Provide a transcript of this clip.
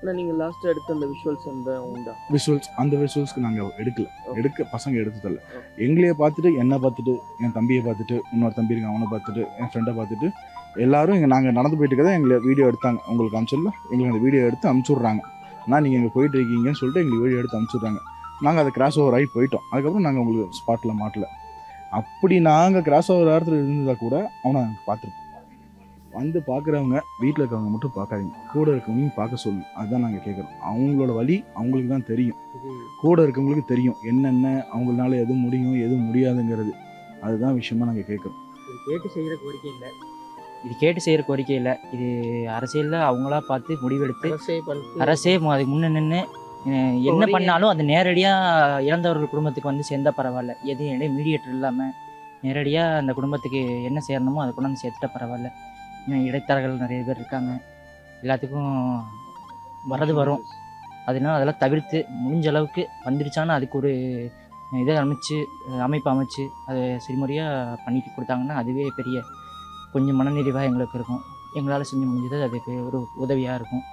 ஆனால் நீங்கள் லாஸ்ட்டாக எடுத்த அந்த விஷுவல்ஸ் அந்த உண்டா? விஷுவல்ஸ் அந்த விஷுவல்ஸ்க்கு நாங்கள் எடுக்கல. எடுக்க பசங்க எடுத்து தரல Okay. எங்களையே பார்த்துட்டு என்னை பார்த்துட்டு என் தம்பியை பார்த்துட்டு இன்னொரு தம்பி இருக்கு அவனை பார்த்துட்டு என் ஃப்ரெண்டை பார்த்துட்டு எல்லாரும் இங்கே நாங்கள் நடந்து போயிட்டு இருக்கதை எங்களை வீடியோ எடுத்தாங்க. உங்களுக்கு அனுப்பிச்சிடல எங்களுக்கு அந்த வீடியோ எடுத்து அனுப்பிச்சுட்றாங்க. ஆனால் நீங்கள் இங்கே போயிட்டு இருக்கீங்கன்னு சொல்லிட்டு எங்களுக்கு வீடியோ எடுத்து அனுப்பிச்சுட்றாங்க. நாங்கள் அதை கிராஸ் ஓவர் ஆகி போயிட்டோம். அதுக்கப்புறம் நாங்கள் உங்களுக்கு ஸ்பாட்டில் மாட்டல. அப்படி நாங்கள் கிராஸ் ஓவர் இடத்துல இருந்ததா கூட அவனை பார்த்துருப்போம். வந்து பார்க்குறவங்க வீட்டில் இருக்கவங்க மட்டும் பார்க்காதீங்க கூட இருக்கவங்களையும் பார்க்க சொல்லு. அதுதான் நாங்கள் கேட்குறோம் அவங்களோட வழி அவங்களுக்கு தான் தெரியும். இது கூட இருக்கவங்களுக்கு தெரியும். என்னென்ன அவங்களால எது முடியும் எது முடியாதுங்கிறது. அதுதான் விஷயமா நாங்கள் கேட்குறோம் இது கேட்டு செய்கிற கோரிக்கை இல்லை. இது கேட்டு செய்கிற கோரிக்கை இல்லை. இது அரசியலில் அவங்களா பார்த்து முடிவெடுத்து அரசே அதுக்கு முன்ன நின்று என்ன. பண்ணாலும் அது நேரடியாக இறந்தவர்கள் குடும்பத்துக்கு வந்து சேர்ந்தா பரவாயில்ல. எதுவும் இடையே மீடியேட்டர் இல்லாமல் நேரடியாக அந்த குடும்பத்துக்கு என்ன சேரணுமோ அதை கொண்டாந்து சேர்த்துட்டா பரவாயில்ல. இடைத்தரகர்கள் நிறைய பேர் இருக்காங்க. எல்லாத்துக்கும் வரது வரும். அதனால அதெல்லாம் தவிர்த்து முடிஞ்ச அளவுக்கு வந்துருச்சானா அதுக்கு ஒரு இதை அமைச்சு அமைப்பு அமைச்சு அதை சரிமுறையாக பண்ணிட்டு கொடுத்தாங்கன்னா அதுவே பெரிய கொஞ்சம் மனநிறைவாக எங்களுக்கு இருக்கும். எங்களால் செஞ்சு முடிஞ்சது அதுக்கு ஒரு உதவியாக இருக்கும்.